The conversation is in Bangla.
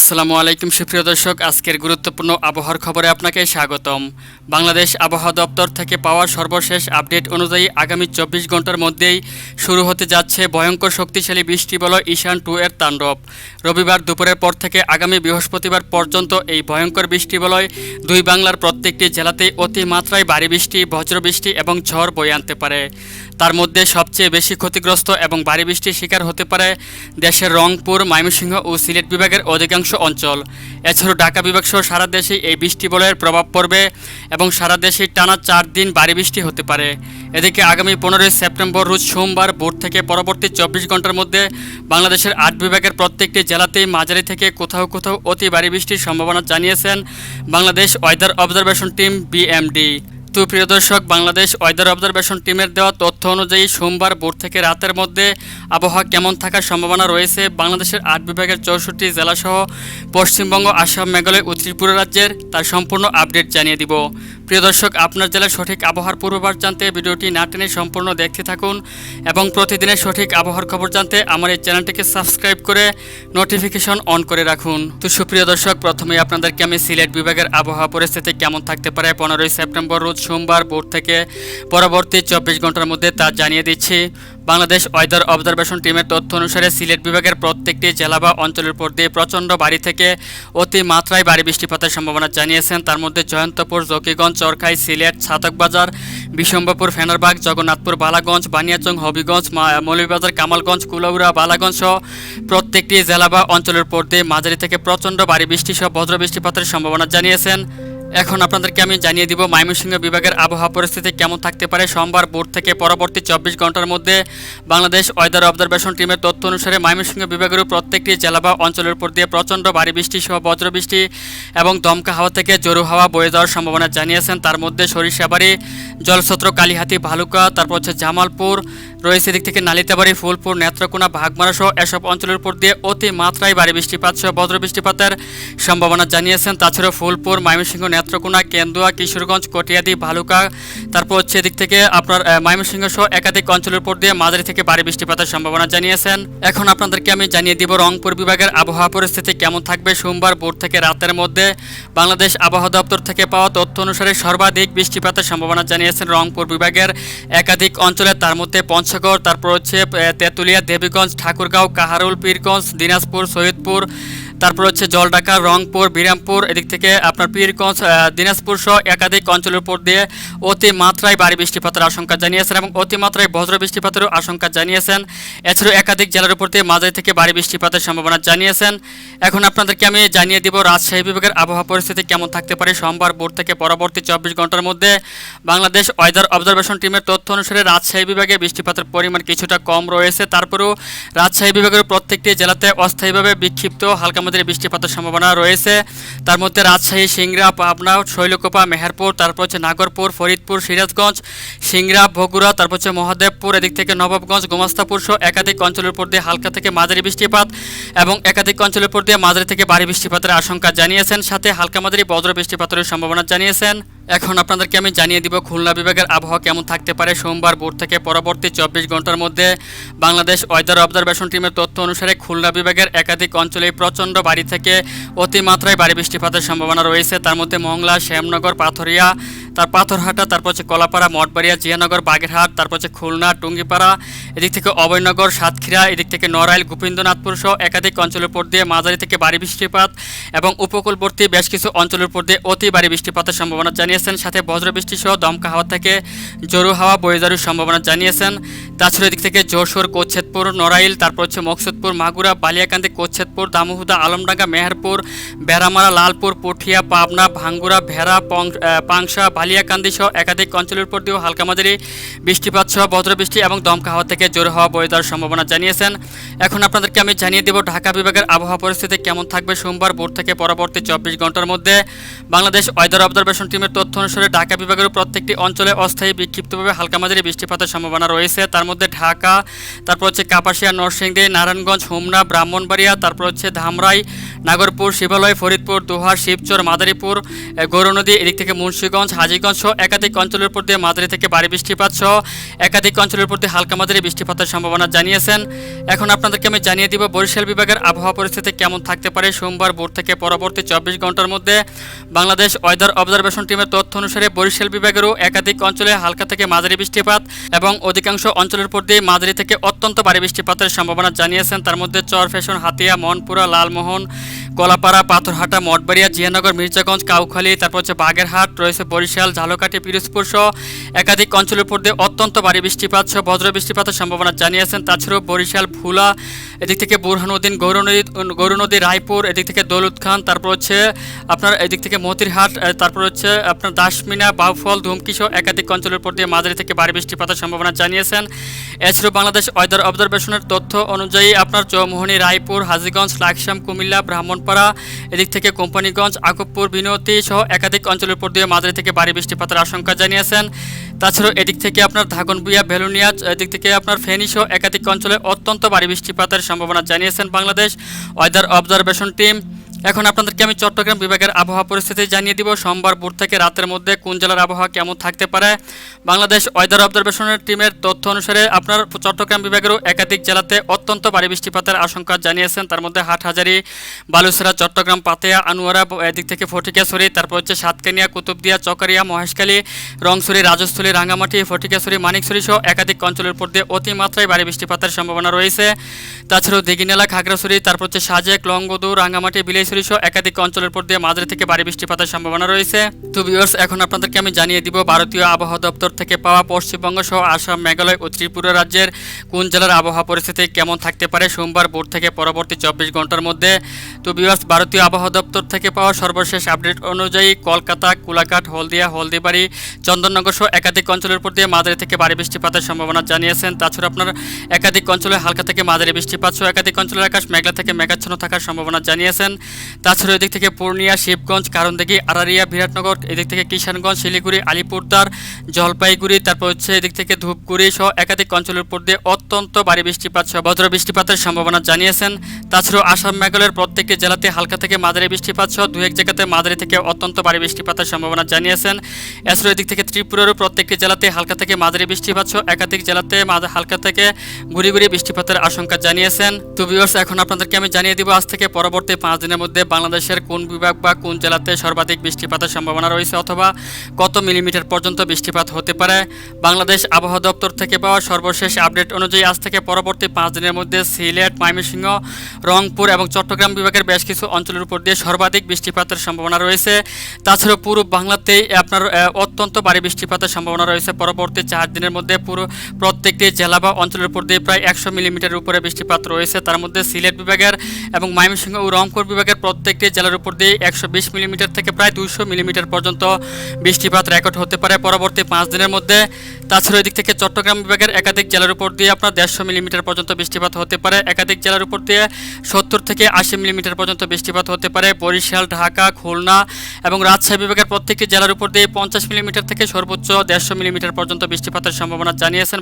আসসালামু আলাইকুম, সুপ্রিয় দর্শক। আজকের গুরুত্বপূর্ণ আবহাওয়ার খবরে আপনাকে স্বাগতম। বাংলাদেশ আবহাওয়া দপ্তর থেকে পাওয়া সর্বশেষ আপডেট অনুযায়ী আগামী চব্বিশ ঘণ্টার মধ্যেই শুরু হতে যাচ্ছে ভয়ঙ্কর শক্তিশালী বৃষ্টি বল ঈশান টু এর তাণ্ডব। রবিবার দুপুরের পর থেকে আগামী বৃহস্পতিবার পর্যন্ত এই ভয়ঙ্কর বৃষ্টি বলয় দুই বাংলার প্রত্যেকটি জেলাতেই অতিমাত্রায় ভারী বৃষ্টি বজ্রবৃষ্টি এবং ঝড় বয়ে আনতে পারে। তার মধ্যে সবচেয়ে বেশি ক্ষতিগ্রস্ত এবং ভারী বৃষ্টির শিকার হতে পারে দেশের রংপুর, ময়মনসিংহ ও সিলেট বিভাগের অধিকাংশ অঞ্চল। এছাড়াও ঢাকা বিভাগ সহ সারা দেশে এই বৃষ্টি বলয়ের প্রভাব পড়বে এবং সারা দেশে টানা চার দিন ভারী বৃষ্টি হতে পারে। এদিকে আগামী পনেরোই সেপ্টেম্বর রোজ সোমবার ভোর থেকে পরবর্তী চব্বিশ ঘণ্টার মধ্যে বাংলাদেশের আট বিভাগের প্রত্যেকটি জেলাতেই মাঝারি থেকে কোথাও কোথাও অতি ভারী বৃষ্টির সম্ভাবনা জানিয়েছেন Bangladesh weather observation team BMD. তো প্রিয় দর্শক, বাংলাদেশ ওয়েদার অবজারভেশন টিমের দেওয়া তথ্য অনুযায়ী সোমবার ভোর থেকে রাতের মধ্যে আবহাওয়া কেমন থাকার সম্ভাবনা রয়েছে বাংলাদেশের আট বিভাগের চৌষট্টি জেলাসহ পশ্চিমবঙ্গ, আসাম, মেঘালয় ও ত্রিপুরা রাজ্যের। তার সম্পূর্ণ আপডেট জানিয়ে দিব। প্রিয় দর্শক, আপনার জেলার সঠিক আবহাওয়ার পূর্বাভাস জানতে ভিডিওটি না টেনে সম্পূর্ণ দেখতে থাকুন এবং প্রতিদিনের সঠিক আবহাওয়ার খবর জানতে আমার এই চ্যানেলটিকে সাবস্ক্রাইব করে নোটিফিকেশন অন করে রাখুন। তো সুপ্রিয় দর্শক, প্রথমেই আপনাদেরকে আমি সিলেট বিভাগের আবহাওয়া পরিস্থিতি কেমন থাকতে পারে? পনেরোই সেপ্টেম্বর রোজ সোমবার ভোর থেকে পরবর্তী চব্বিশ ঘণ্টার মধ্যে তা জানিয়ে দিচ্ছি। বাংলাদেশ ওয়েদার অবজারভেশন টিমের তথ্য অনুসারে সিলেট বিভাগের প্রত্যেকটি জেলা বা অঞ্চলের উপর দিয়ে প্রচণ্ড বাড়ি থেকে অতি মাত্রায় বাড়ি বৃষ্টিপাতের সম্ভাবনা জানিয়েছেন। তার মধ্যে জয়ন্তপুর, জকিগঞ্জ, চরখাই, সিলেট ছাতকবাজার বিশম্বপুর ফেনারবাগ, জগন্নাথপুর, বালাগঞ্জ, বানিয়াচং, হবিগঞ্জ মৌলভীবাজার, কামালগঞ্জ, কুলাউড়া, বালাগঞ্জ সহ প্রত্যেকটি জেলা বা অঞ্চলের উপর দিয়ে মাঝারি থেকে প্রচণ্ড বাড়ি বৃষ্টি সহ বজ্র বৃষ্টিপাতের সম্ভাবনা জানিয়েছেন। এখন আপনাদেরকে আমি জানিয়ে দিব ময়মনসিংহ বিভাগের আবহাওয়া পরিস্থিতি কেমন থাকতে পারে। সোমবার ভোর থেকে পরবর্তী চব্বিশ ঘণ্টার মধ্যে বাংলাদেশ ওয়েদার অবজারভেশন টিমের তথ্য অনুসারে ময়মনসিংহ বিভাগের প্রত্যেকটি জেলা বা অঞ্চলের উপর দিয়ে প্রচণ্ড ভারী বৃষ্টি সহ বজ্রবৃষ্টি এবং দমকা হাওয়া থেকে জোরু হাওয়া বয়ে যাওয়ার সম্ভাবনা জানিয়েছেন। তার মধ্যে সরিষাবাড়ি জলছত্র কালীহাতি, ভালুকা, তারপর হচ্ছে জামালপুর রয়েছে এদিক থেকে নালিতাবাড়ি, ফুলপুর, নেত্রকোনা, ভাগমারা সহ এসব অঞ্চলের উপর দিয়ে অতি মাত্রায় ভারী বৃষ্টিপাত সহ বজ্র বৃষ্টিপাতের সম্ভাবনা জানিয়েছেন। তাছাড়াও ফুলপুর, ময়মনসিংহ, নেত্রকোনা, কেন্দুয়া, কিশোরগঞ্জ, কটিয়াদি, ভালুকা, তারপর হচ্ছে এদিক থেকে আপনার ময়মনসিংহ সহ একাধিক অঞ্চলের উপর দিয়ে মাঝারি থেকে ভারী বৃষ্টিপাতের সম্ভাবনা জানিয়েছেন। এখন আপনাদেরকে আমি জানিয়ে দিব রংপুর বিভাগের আবহাওয়া পরিস্থিতি কেমন থাকবে সোমবার ভোর থেকে রাতের মধ্যে। বাংলাদেশ আবহাওয়া দপ্তর থেকে পাওয়া তথ্য অনুসারে সর্বাধিক বৃষ্টিপাতের সম্ভাবনা জানিয়েছেন রংপুর বিভাগের একাধিক অঞ্চলে। তার মধ্যে পঞ্চগড় তারপর হচ্ছে তেঁতুলিয়া দেবীগঞ্জ ঠাকুরগাঁও কাহারুল পীরগঞ্জ দিনাজপুর সৈয়দপুর তারপর হচ্ছে জলঢাকা, রংপুর, বিরামপুর, এদিক থেকে আপনার পীরগঞ্জ দিনাজপুর সহ একাধিক অঞ্চলের উপর দিয়ে অতিমাত্রায় ভারী বৃষ্টিপাতের আশঙ্কা জানিয়েছেন এবং অতিমাত্রায় বজ্র বৃষ্টিপাতেরও আশঙ্কা জানিয়েছেন। এছাড়াও একাধিক জেলার উপর দিয়ে মাঝারি থেকে ভারী বৃষ্টিপাতের সম্ভাবনা জানিয়েছেন। এখন আপনাদেরকে আমি জানিয়ে দিব রাজশাহী বিভাগের আবহাওয়া পরিস্থিতি কেমন থাকতে পারে সোমবার ভোর থেকে পরবর্তী চব্বিশ ঘণ্টার মধ্যে। বাংলাদেশ ওয়েদার অবজারভেশন টিমের তথ্য অনুসারে রাজশাহী বিভাগে বৃষ্টিপাতের পরিমাণ কিছুটা কম রয়েছে। তারপরেও রাজশাহী বিভাগের প্রত্যেকটি জেলাতে অস্থায়ীভাবে বিক্ষিপ্ত, হালকা মাঝারি বৃষ্টিপাতের সম্ভাবনা রয়েছে। তার মধ্যে রাজশাহী, সিংড়া, পাবনা, শৈলকোপা, মেহেরপুর, তারপর হচ্ছে নাগরপুর, ফরিদপুর, সিরাজগঞ্জ, সিংড়া, বগুড়া, তারপর হচ্ছে মহাদেবপুর, এদিক থেকে নবাবগঞ্জ, গোমাস্তাপুর সহ একাধিক অঞ্চলের উপর দিয়ে হালকা থেকে মাঝারি বৃষ্টিপাত এবং একাধিক অঞ্চলের উপর দিয়ে মাঝারি থেকে ভারী বৃষ্টিপাতের আশঙ্কা জানিয়েছেন। সাথে হালকা মাঝারি বজ্র বৃষ্টিপাতের সম্ভাবনা জানিয়েছেন। এখন আপনাদেরকে আমি জানিয়ে দিব খুলনা বিভাগের আবহাওয়া কেমন থাকতে পারে। সোমবার ভোর থেকে পরবর্তী চব্বিশ ঘণ্টার মধ্যে বাংলাদেশ ওয়েদার অবজারভেশন টিমের তথ্য অনুসারে খুলনা বিভাগের একাধিক অঞ্চলে প্রচণ্ড বাড়ি থেকে অতিমাত্রায় বাড়ি বৃষ্টিপাতের সম্ভাবনা রয়েছে। তার মধ্যে মংলা, শ্যামনগর, পাথরিয়া তার পাথরহাটা তারপর হচ্ছে কলাপাড়া মঠবাড়িয়া জিয়ানগর বাগেরহাট তারপর হচ্ছে খুলনা টুঙ্গিপাড়া এদিক থেকে অভয়নগর সাতক্ষীরা এদিক থেকে নড়াইল গোবিন্দনাথপুর সহ একাধিক অঞ্চলের উপর দিয়ে মাঝারি থেকে ভারী বৃষ্টিপাত এবং উপকূলবর্তী বেশ কিছু অঞ্চলের উপর দিয়ে অতি ভারী বৃষ্টিপাতের সম্ভাবনা জানিয়েছেন। সাথে বজ্রবৃষ্টি সহ দমকা হাওয়া থেকে জোরু হাওয়া বয়ে যাওয়ার সম্ভাবনা জানিয়েছেন। তাছাড়া এদিক থেকে যশোর কোচ্ছেদপুর নড়াইল তারপর হচ্ছে মকসুদপুর মাগুরা বালিয়াকান্দি কোচ্ছেদপুর দামুহুদা আলমডাঙ্গা মেহেরপুর বেড়ামারা লালপুর পুঠিয়া পাবনা ভাঙ্গুরা ভেড়া পং- আহ, পাংশা বালিয়াকান্দি সহ একাধিক অঞ্চলের উপর দিয়েও হালকা মাঝারি বৃষ্টিপাত সহ বজ্রবৃষ্টি এবং দমকা হাওয়া থেকে জোর হাওয়া বয়ে যাওয়ার সম্ভাবনা জানিয়েছেন। এখন আপনাদেরকে আমি জানিয়ে দেব ঢাকা বিভাগের আবহাওয়া পরিস্থিতি কেমন থাকবে সোমবার ভোর থেকে পরবর্তী চব্বিশ ঘণ্টার মধ্যে। বাংলাদেশ ওয়েদার অবজারভেশন টিমের তথ্য অনুসারে ঢাকা বিভাগের প্রত্যেকটি অঞ্চলে অস্থায়ী বিক্ষিপ্তভাবে হালকা মাঝারি বৃষ্টিপাতের সম্ভাবনা রয়েছে। তার মধ্যে ঢাকা, তারপর হচ্ছে কাপাসিয়া, নরসিংদী, নারায়ণগঞ্জ, হোমনা, ব্রাহ্মণবাড়িয়া, তারপর হচ্ছে ধামরাই, নাগরপুর, শিবালয়, ফরিদপুর, দোহার, শিবচর, মাদারীপুর গৌরনদী, এদিক থেকে মুন্সীগঞ্জ হাজীগঞ্জ সহ একাধিক অঞ্চলের উপর দিয়ে মাঝারি থেকে ভারী বৃষ্টিপাত সহ একাধিক অঞ্চলের দিয়ে হালকা মাঝারি বৃষ্টিপাতের সম্ভাবনা জানিয়েছেন। এখন আপনাদেরকে আমি জানিয়ে দিব বরিশাল বিভাগের আবহাওয়া পরিস্থিতি কেমন থাকতে পারে সোমবার ভোর থেকে পরবর্তী চব্বিশ ঘণ্টার মধ্যে। বাংলাদেশ ওয়েদার অবজারভেশন টিমের তথ্য অনুসারে বরিশাল বিভাগেরও একাধিক অঞ্চলে হালকা থেকে মাঝারি বৃষ্টিপাত এবং অধিকাংশ অঞ্চলের উপর দিয়ে মাঝারি থেকে অত্যন্ত ভারী বৃষ্টিপাতের সম্ভাবনা জানিয়েছেন। তার মধ্যে চর ফ্যাশন হাতিয়া, মনপুরা, লালমোহন কলাপাড়া, পাথরহাটা, মঠবাড়িয়া, জিয়ানগর, মির্জাগঞ্জ, কাউখালী, তারপর হচ্ছে বাগেরহাট, রয়েছে বরিশাল, ঝালকাঠি, পিরোজপুর সহ একাধিক অঞ্চলের উপর দিয়ে অত্যন্ত ভারী বৃষ্টিপাত সহ বজ্র বৃষ্টিপাতের সম্ভাবনা জানিয়েছেন। তাছাড়াও বরিশাল, ভুলা, এদিক থেকে বুরহানুদ্দিন, গৌরনদী গৌরনদী, রায়পুর, এদিক থেকে দৌলত খান, তারপর হচ্ছে আপনার এদিক থেকে মতিরহাট তারপর হচ্ছে আপনার দাসমিনা, বাউফল, ধুমকি সহ একাধিক অঞ্চলের উপর দিয়ে মাঝারি থেকে ভারী বৃষ্টিপাতের সম্ভাবনা জানিয়েছেন। এছাড়াও বাংলাদেশ ওয়েদার অবজারভেশনের তথ্য অনুযায়ী আপনার চৌমোহনী, রায়পুর, হাজিগঞ্জ লাকসাম কুমিল্লা ব্রাহ্মণপাড়া এদিক থেকে কোম্পানিগঞ্জ আকবপুর বিনতি সহ একাধিক অঞ্চলের উপর দিয়ে মাঝারি থেকে ভারী বৃষ্টিপাতের আশঙ্কা জানিয়েছেন। তাছাড়াও এদিক থেকে আপনার ধাগনবুয়া, ভেলুনিয়া, এদিক থেকে আপনার ফেনী সহ একাধিক অঞ্চলে অত্যন্ত ভারী বৃষ্টিপাতের সম্ভাবনা জানিয়েছেন বাংলাদেশ। ওয়েদার অবজারভেশন টিম এখন আপনাদেরকে আমি চট্টগ্রাম বিভাগের আবহাওয়া পরিস্থিতি জানিয়ে দিব। সোমবার ভোর থেকে রাতের মধ্যে কোন জেলার আবহাওয়া কেমন থাকতে পারে? বাংলাদেশ ওয়েদার অবজারভেশনের টিমের তথ্য অনুসারে আপনার চট্টগ্রাম বিভাগেরও একাধিক জেলাতে অত্যন্ত ভারী বৃষ্টিপাতের আশঙ্কা জানিয়েছেন। তার মধ্যে হাটহাজারি, বালুসরা, চট্টগ্রাম, পাতেয়া, আনোয়ারা এদিক থেকে ফটিকাছড়ি তারপর হচ্ছে সাতকানিয়া, কুতুবদিয়া, চকরিয়া, মহেশখালী রংছড়ি রাজস্থলী, রাঙ্গামাটি ফটিকাছড়ি মানিকছড়ি সহ একাধিক অঞ্চলের উপর দিয়ে অতিমাত্রায় ভারী বৃষ্টিপাতের সম্ভাবনা রয়েছে। তাছাড়াও দিঘিনালা, খাগড়াছড়ি, তারপর হচ্ছে সাজেক লংবদু রাঙ্গামাটি বিলাইছড়ি সহ একাধিক অঞ্চলের উপর দিয়ে মাঝারি থেকে ভারী বৃষ্টিপাতের সম্ভাবনা রয়েছে। তো ভিউয়ার্স এখন আপনাদেরকে আমি জানিয়ে দিব, ভারতীয় আবহাওয়া দপ্তর থেকে পাওয়া পশ্চিমবঙ্গ সহ আসাম, মেঘালয় ও ত্রিপুরা রাজ্যের কোন জেলার আবহাওয়া পরিস্থিতি কেমন থাকতে পারে সোমবার ভোর থেকে পরবর্তী চব্বিশ ঘণ্টার মধ্যে? তো ভিউয়ার্স ভারতীয় আবহাওয়া দপ্তর থেকে পাওয়া সর্বশেষ আপডেট অনুযায়ী কলকাতা, কুলাঘাট, হলদিয়া, হলদিবাড়ি, চন্দননগর সহ একাধিক অঞ্চলের উপর দিয়ে মাঝারি থেকে ভারী বৃষ্টিপাতের সম্ভাবনা জানিয়েছেন। তাছাড়া আপনার একাধিক অঞ্চলে হালকা থেকে মাঝারি বৃষ্টিপাত সহ একাধিক অঞ্চলের আকাশ মেঘলা থেকে মেঘাচ্ছন্ন থাকার সম্ভাবনা জানিয়েছেন। তাছাড়া এদিক থেকে পূর্ণিয়া, শিবগঞ্জ কারণ দেখি আরারিয়া, বিরাটনগর, এদিক থেকে কিষানগঞ্জ, শিলিগুড়ি আলিপুরদার জলপাইগুড়ি, তারপর হচ্ছে এদিক থেকে ধূপগুড়ি সহ একাধিক অঞ্চলের উপর দিয়ে অত্যন্ত ভারী বৃষ্টিপাত সহ বজ্র বৃষ্টিপাতের সম্ভাবনা জানিয়েছেন। তাছাড়াও আসাম, মেঘালয়ের প্রত্যেকটি জেলাতে হালকা থেকে মাঝারি বৃষ্টিপাত সহ দু এক জায়গাতে মাঝারি থেকে অত্যন্ত ভারী বৃষ্টিপাতের সম্ভাবনা জানিয়েছেন। এছাড়াও এদিক থেকে ত্রিপুরারও প্রত্যেকটি জেলাতে হালকা থেকে মাঝারি বৃষ্টিপাত সহ একাধিক জেলাতে হালকা থেকে ঘুরি ঘুরি বৃষ্টিপাতের আশঙ্কা জানিয়েছেন। তো ভিউয়ার্স এখন আপনাদেরকে আমি জানিয়ে দিব আজ থেকে পরবর্তী পাঁচ দিনের মধ্যে বাংলাদেশের কোন বিভাগ বা কোন জেলাতে সর্বাধিক বৃষ্টিপাতের সম্ভাবনা রয়েছে অথবা কত মিলিমিটার পর্যন্ত বৃষ্টিপাত হতে পারে? বাংলাদেশ আবহাওয়া দপ্তর থেকে পাওয়া সর্বশেষ আপডেট অনুযায়ী আজ থেকে পরবর্তী পাঁচ দিনের মধ্যে সিলেট, ময়মনসিংহ, রংপুর এবং চট্টগ্রাম বিভাগের বেশ কিছু অঞ্চলের উপর দিয়ে সর্বাধিক বৃষ্টিপাতের সম্ভাবনা রয়েছে। তাছাড়াও পুরো বাংলাতেই আপনার অত্যন্ত ভারী বৃষ্টিপাতের সম্ভাবনা রয়েছে। পরবর্তী চার দিনের মধ্যে পুরো প্রত্যেকটি জেলা বা অঞ্চলের উপর দিয়ে প্রায় একশো মিলিমিটার উপরে বৃষ্টিপাত রয়েছে। তার মধ্যে সিলেট বিভাগের এবং ময়মনসিংহ ও রংপুর বিভাগের প্রত্যেকটি জেলার উপর দিয়ে একশো বিশ মিলিমিটার থেকে প্রায় দুইশো মিলিমিটার পর্যন্ত বৃষ্টিপাত রেকর্ড হতে পারে। পরবর্তী পাঁচ দিনের মধ্যে তাছাড়া এদিক থেকে চট্টগ্রাম বিভাগের একাধিক জেলার উপর দিয়ে আপনার দেড়শো মিলিমিটার পর্যন্ত বৃষ্টিপাত হতে পারে। একাধিক জেলার উপর দিয়ে সত্তর থেকে আশি মিলিমিটার পর্যন্ত বৃষ্টিপাত হতে পারে। বরিশাল, ঢাকা, খুলনা এবং রাজশাহী বিভাগের প্রত্যেকটি জেলার উপর দিয়ে পঞ্চাশ মিলিমিটার থেকে সর্বোচ্চ দেড়শো মিলিমিটার পর্যন্ত বৃষ্টিপাতের সম্ভাবনা জানিয়েছেন